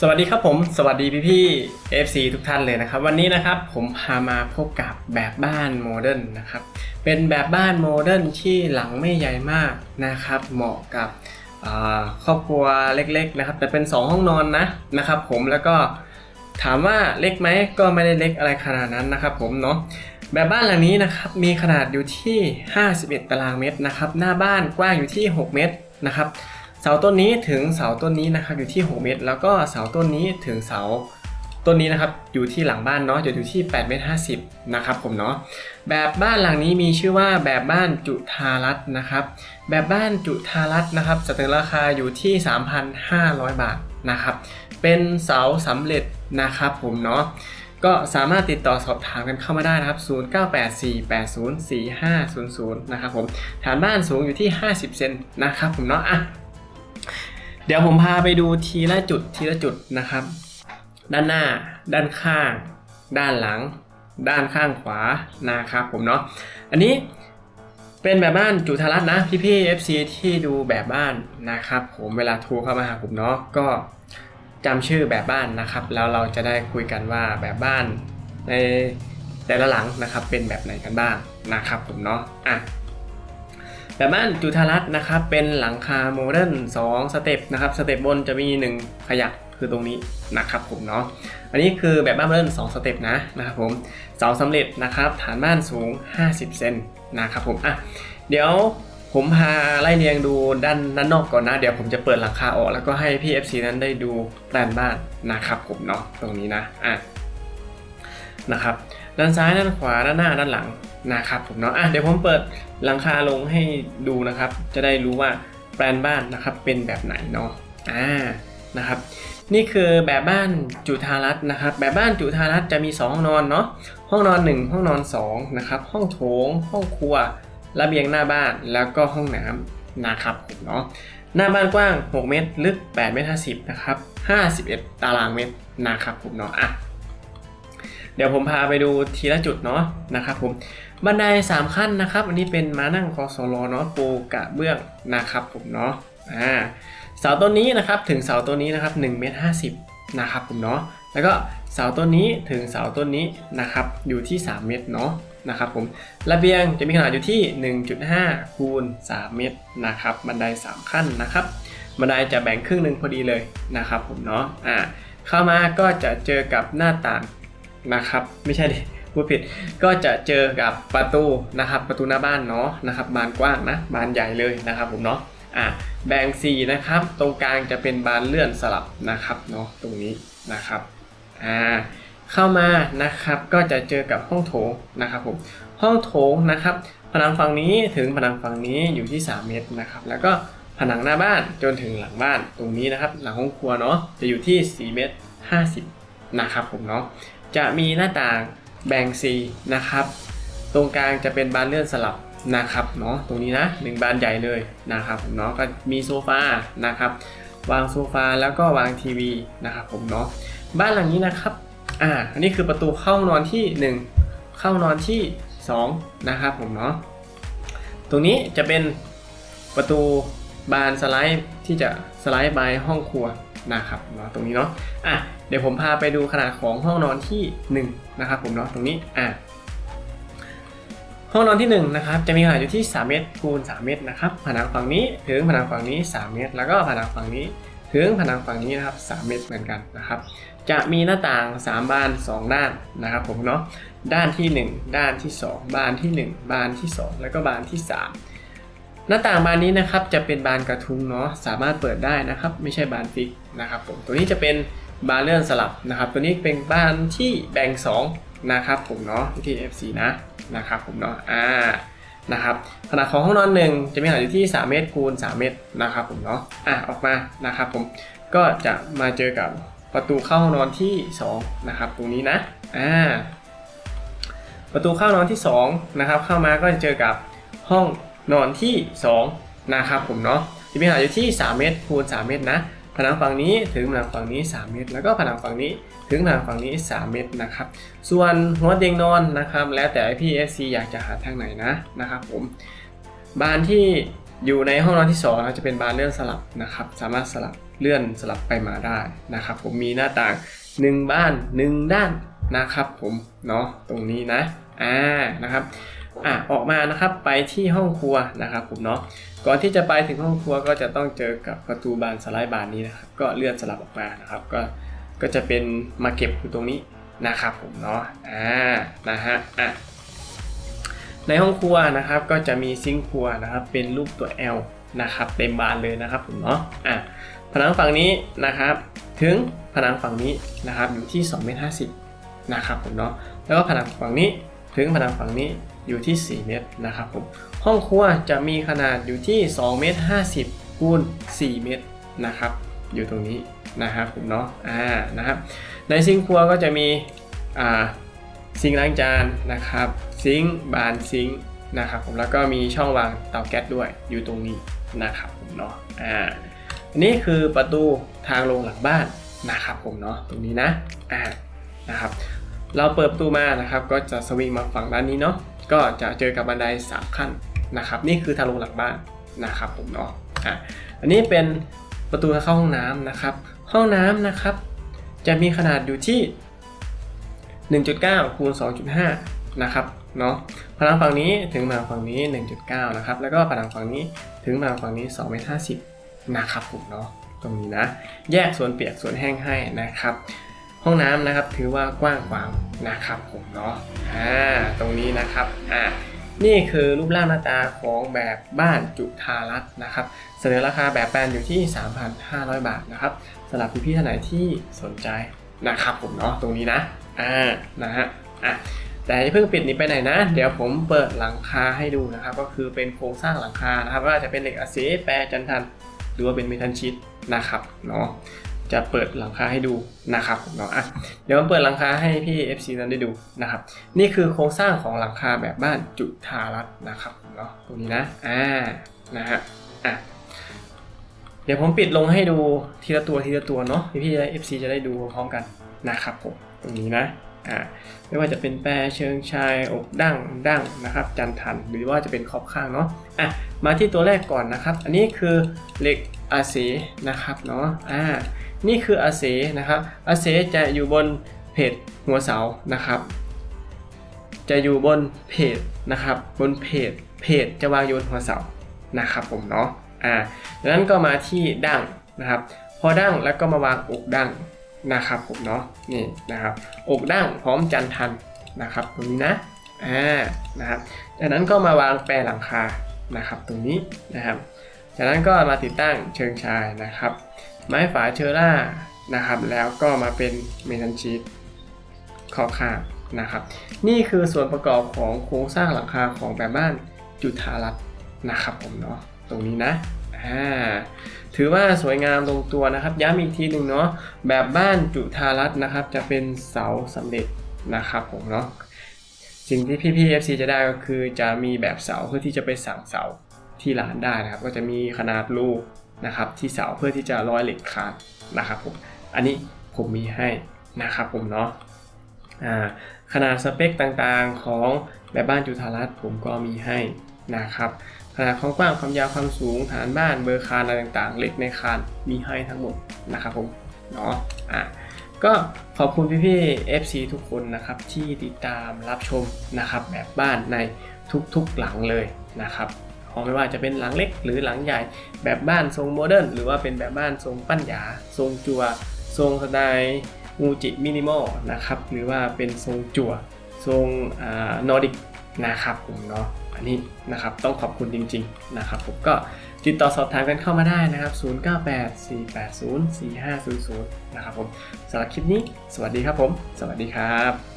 สวัสดีครับผม สวัสดีพี่พี่ๆ FC ทุกท่านเลยนะครับ วันนี้นะครับผมพามาพบกับแบบบ้านโมเดิร์นนะครับ เป็นแบบบ้านโมเดิร์นที่หลังไม่ใหญ่มากนะครับ เหมาะกับครอบครัวเล็กๆนะครับ แต่เป็น 2 ห้องนอนนะนะครับ ผมแล้วก็ถามว่าเล็กไหมก็ไม่ได้เล็กอะไรขนาดนั้นนะครับ ผมเนาะแบบบ้านหลังนี้นะครับมีขนาดอยู่ที่ 51 ตารางเมตรนะครับ หน้าบ้านกว้างอยู่ที่ 6 เมตรนะครับ สาต้นนี้ถึงเสาต้นนี้นะครับอยู่ที่ 6 เมตร แล้วก็เสาต้นนี้ถึงเสาต้นนี้นะครับอยู่ที่หลังบ้านเนาะจะอยู่ที่8เมตร50นะครับผมเนาะแบบบ้านหลังนี้มีชื่อว่าแบบบ้านจุธารัตน์นะครับ แบบบ้านจุธารัตน์นะครับสเตนราคาอยู่ที่ 3,500 บาทนะครับ เป็นเสาสำเร็จนะครับผมเนาะก็สามารถติดต่อสอบถามกันเข้ามาได้นะครับ 0984804500 นะครับผม ฐานบ้านสูงอยู่ที่ 50 เซนนะครับผมเนาะอะ เดี๋ยวผมพาไปดูทีละจุดทีละจุดนะครับ ด้านหน้า ด้านข้าง ด้านหลัง ด้านข้างขวานะครับผมเนาะอันนี้เป็นแบบบ้านจุฑารัตน์นะพี่พี่ FC ที่ดูแบบบ้านนะครับ ผมเวลาโทรเข้ามาหาผมเนาะก็จำชื่อแบบบ้านนะครับ แล้วเราจะได้คุยกันว่าแบบบ้านในแต่ละหลังนะครับเป็นแบบไหนกันบ้างนะครับผมเนาะอะ แบบบ้านจุฑารัตน์นะครับ เป็นหลังคาโมเดิร์น2สเต็ปนะครับ สเต็ปบนจะมี 1 ขยักคือตรงนี้นะครับผมเนาะ อันนี้คือแบบบ้านโมเดิร์น2สเต็ปนะนะครับผมเสาสำเร็จนะครับ ฐานบ้านสูง 50 เซนนะครับผม อะ เดี๋ยวผมพาไล่เรียงดูด้านด้านนอกก่อนนะ เดี๋ยวผมจะเปิดหลังคาออก แล้วก็ให้พี่ FC นั้นได้ดูแปลนบ้านนะครับผมเนาะตรงนี้นะ อะนะครับ ด้านซ้ายด้านขวาด้านหน้าด้านหลังนะครับผมเนาะอะเดี๋ยวผมเปิดหลังคาลงให้ดูนะครับ จะได้รู้ว่าแปลนบ้านนะครับเป็นแบบไหนเนาะอ่านะครับนี่คือแบบบ้านจุฑารัตน์นะครับ แบบบ้านจุฑารัตน์จะมี 2 ห้องนอนเนาะห้องนอน 1 ห้องนอน2นะครับห้องโถง ห้องครัวระเบียงหน้าบ้านแล้วก็ห้องน้ำนะครับผมเนาะหน้าบ้านกว้าง 6 เมตร ลึก 8 เมตร50นะครับ51 ตารางเมตรนะครับผมเนาะอะ เดี๋ยวผมพาไปดูทีละจุดเนาะนะครับผมบันได3ขั้นนะครับอันนี้เป็นมานั่งคอสโลเนาะปูกะเบื้องนะครับผมเนาะอ่าเสาต้นนี้นะครับถึงเสาต้นนี้นะครับ1เมตร50นะครับผมเนาะแล้วก็เสาต้นนี้ถึงเสาต้นนี้นะครับอยู่ที่ 3 เมตรเนาะนะครับผมระเบียงจะมีขนาดอยู่ที่ 1.5 คูณ 3 เมตรนะครับบันได 3 ขั้นนะครับบันไดจะแบ่งครึ่งหนึ่งพอดีเลยนะครับผมเนาะอ่าเข้ามาก็จะเจอกับหน้าต่าง นะครับ ไม่ใช่ดิพูดผิดก็จะเจอกับประตูนะครับ ประตูหน้าบ้านเนาะนะครับบานกว้างนะบานใหญ่เลยนะครับผมเนาะอะแบ่งสีนะครับ ตรงกลางจะเป็นบานเลื่อนสลับนะครับเนาะตรงนี้นะครับอ่าเข้ามานะครับก็จะเจอกับห้องโถงนะครับผมห้องโถงนะครับ ผนังฝั่งนี้ถึงผนังฝั่งนี้อยู่ที่ 3 เมตรนะครับ แล้วก็ผนังหน้าบ้านจนถึงหลังบ้านตรงนี้นะครับ หลังห้องครัวเนาะจะอยู่ที่ 4 เมตร 50 นะครับผมเนาะ จะมีหน้าต่างแบ่งสีนะครับ ตรงกลางจะเป็นบานเลื่อนสลับนะครับเนาะตรงนี้นะหนึ่งบานใหญ่เลยนะครับผมเนาะก็มีโซฟานะครับ วางโซฟาแล้วก็วางทีวีนะครับผมเนาะบ้านหลังนี้นะครับอ่าอันนี้คือประตูเข้านอนที่ 1 เข้านอนที่ 2 นะครับผมเนาะตรงนี้จะเป็นประตูบานสไลด์ที่จะสไลด์ไปห้องครัว นะครับเนาะตรงนี้เนาะอะเดี๋ยวผมพาไปดูขนาดของห้องนอนที่1นะครับผมเนาะตรงนี้อะห้องนอนที่1นะครับจะมีขนาดอยู่ที่ 3 เมตรคูณ3เมตรนะครับผนังฝั่งนี้ถึงผนังฝั่งนี้ 3 เมตร แล้วก็ผนังฝั่งนี้ถึงผนังฝั่งนี้นะครับ 3 เมตรเหมือนกันนะครับ จะมีหน้าต่าง 3 บาน 2 ด้านนะครับผมเนาะ ด้านที่ 1 ด้านที่ 2 บานที่ 1 บานที่ 2 แล้วก็บานที่ 3 หน้าต่างบานนี้นะครับจะเป็นบานกระทุ้งเนาะสามารถเปิดได้นะครับ ไม่ใช่บานฟิกนะครับผมตัวนี้จะเป็นบานเลื่อนสลับนะครับ ตัวนี้เป็นบ้านที่แบ่ง2นะครับผมเนาะที่ FC นะนะครับผมเนาะอ่านะครับขนาดของห้องนอนหนึ่งจะมีขนาดอยู่ที่ 3 เมตรคูณ3เมตรนะครับผมเนาะอะออกมานะครับผมก็จะมาเจอกับประตูเข้าห้องนอนที่2นะครับตรงนี้นะอ่าประตูเข้านอนที่2นะครับเข้ามาก็จะเจอกับห้อง นอนที่ 2 นะครับผมเนาะจะมีขนาดอยู่ที่ 3 เมตรคูณ3เมตรนะผนังฝั่งนี้ถึงผนังฝั่งนี้ 3 เมตร แล้วก็ผนังฝั่งนี้ถึงผนังฝั่งนี้ 3 เมตรนะครับ ส่วนหัวเตียงนอนนะครับ แล้วแต่พี่ FC อยากจะหาทางไหนนะนะครับผมบานที่อยู่ในห้องนอนที่2เราจะเป็นบานเลื่อนสลับนะครับ สามารถสลับเลื่อนสลับไปมาได้นะครับ ผมมีหน้าต่าง 1 บ้าน 1 ด้านนะครับ ผมเนาะตรงนี้นะอ่านะครับ อะออกมานะครับไปที่ห้องครัวนะครับผมเนาะก่อนที่จะไปถึงห้องครัวก็จะต้องเจอกับประตูบานสไลด์บานนี้นะครับก็เลื่อนสลับออกมานะครับก็ก็จะเป็นมาเก็บอยู่ตรงนี้นะครับผมเนาะอ่านะฮะอะในห้องครัวนะครับก็จะมีซิงค์ครัวนะครับเป็นรูปตัว L นะครับเต็มบานเลยนะครับผมเนาะอะผนังฝั่งนี้นะครับ ถึงผนังฝั่งนี้นะครับอยู่ที่2เมตร50นะครับผมเนาะแล้วก็ผนังฝั่งนี้ ถึงผนังฝั่งนี้อยู่ที่ 4 เมตรนะครับผมห้องครัวจะมีขนาดอยู่ที่2เมตร50คูณ4เมตรนะครับ อยู่ตรงนี้นะครับผมเนาะอ่านะครับในซิงครัวก็จะมีอ่าซิงล้างจานนะครับซิงบานซิงนะครับผมแล้วก็มีช่องวางเตาแก๊สด้วยอยู่ตรงนี้นะครับผมเนาะอ่าอันนี้คือประตูทางลงหลังบ้านนะครับผมเนาะตรงนี้นะอ่านะครับ เราเปิดประตูมานะครับ ก็จะสวิงมาฝั่งด้านนี้เนาะก็จะเจอกับบันไดสามขั้นนะครับ นี่คือทางลงหลังบ้านนะครับผมเนาะอ่าอันนี้เป็นประตูทางเข้าห้องน้ำนะครับ ห้องน้ำนะครับ จะมีขนาดอยู่ที่ 1.9 คูณ 2.5 นะครับเนาะผนังฝั่งนี้ถึงผนังฝั่งนี้ 1.9 นะครับ แล้วก็ผนังฝั่งนี้ถึงผนังฝั่งนี้2เมตร50 นะครับผมเนาะตรงนี้นะ แยกส่วนเปียกส่วนแห้งให้นะครับ ห้องน้ำนะครับถือว่ากว้างขวางนะครับผมเนาะอ่าตรงนี้นะครับอ่านี่คือรูปร่างหน้าตาของแบบบ้านจุฑารัตน์นะครับเสนอราคาแบบแปลนอยู่ที่ 3,500 บาทนะครับสำหรับพี่ๆท่านไหนที่สนใจนะครับผมเนาะตรงนี้นะอ่านะฮะอะแต่อย่าเพิ่งปิดนี้ไปไหนนะ เดี๋ยวผมเปิดหลังคาให้ดูนะครับ ก็คือเป็นโครงสร้างหลังคานะครับว่าจะเป็นเหล็กอาเซแปรจันทันหรือว่าเป็นเมทัลชีตนะครับเนาะ จะเปิดหลังคาให้ดูนะครับเนาะอะเดี๋ยวผมเปิดหลังคาให้พี่ FC นั้นได้ดูนะครับ นี่คือโครงสร้างของหลังคาแบบบ้านจุฑารัตน์นะครับเนาะตรงนี้นะอ่านะฮะอะเดี๋ยวผมปิดลงให้ดูทีละตัวทีละตัวเนาะพี่ๆจะ FC จะได้ดูพร้อมกันนะครับผมตรงนี้นะอ่าไม่ว่าจะเป็นแปรเชิงชายอกดั้งดั้งนะครับ จันทันหรือว่าจะเป็นขอบข้างเนาะอะมาที่ตัวแรกก่อนนะครับ อันนี้คือเหล็กอาเซนะครับเนาะอ่า นี่คืออาเซนะครับอาเซจะอยู่บนเพจหัวเสานะครับ จะอยู่บนเพจนะครับ บนเพจเพจจะวางอยู่บนหัวเสานะครับผมเนาะอ่าดังนั้นก็มาที่ดั้งนะครับ พอดั้งแล้วก็มาวางอกดั้งนะครับผมเนาะนี่นะครับ อกดั้งพร้อมจันทันนะครับ ตรงนี้นะอ่านะครับจากนั้นก็มาวางแปรหลังคานะครับ ตรงนี้นะครับ จากนั้นก็มาติดตั้งเชิงชายนะครับ ไม้ฝาเชอร่านะครับ แล้วก็มาเป็นเมทัลชีตขอบข้างนะครับ นี่คือส่วนประกอบของโครงสร้างหลังคาของแบบบ้านจุฑารัตน์นะครับผมเนาะตรงนี้นะอ่าถือว่าสวยงามลงตัวนะครับ ย้ำอีกทีหนึ่งเนาะแบบบ้านจุฑารัตน์นะครับ จะเป็นเสาสำเร็จนะครับผมเนาะสิ่งที่พี่พี่ FC จะได้ก็คือจะมีแบบเสาเพื่อที่จะไปสั่งเสาที่ร้านได้นะครับ ก็จะมีขนาดลูก นะครับที่เสาเพื่อที่จะร้อยเหล็กขาดนะครับผมอันนี้ผมมีให้นะครับผมเนาะขนาดสเปคต่างๆของแบบบ้านจุฑารัตผมก็มีให้นะครับขนาดความกว้างความยาวความสูงฐานบ้านเบอร์คานอะไรต่างๆเหล็กในคานมีให้ทั้งหมดนะครับผมเนาะอะก็ขอบคุณพี่ๆ FC ทุกคนนะครับที่ติดตามรับชมนะครับแบบบ้านในทุกๆหลังเลยนะครับ ของไม่ว่าจะเป็นหลังเล็กหรือหลังใหญ่ แบบบ้านทรงโมเดิร์นหรือว่าเป็นแบบบ้านทรงปั้นหยา ทรงจัว ทรงสไตล์มูจิมินิมอลนะครับหรือว่าเป็นทรงจัวทรงนอร์ดิกนะครับผมเนาะอันนี้นะครับต้องขอบคุณจริง ๆ นะครับผมก็ติดต่อสอบถามกันเข้ามาได้นะครับ 0984804500 นะครับผมสำหรับคลิปนี้ สวัสดีครับผม สวัสดีครับ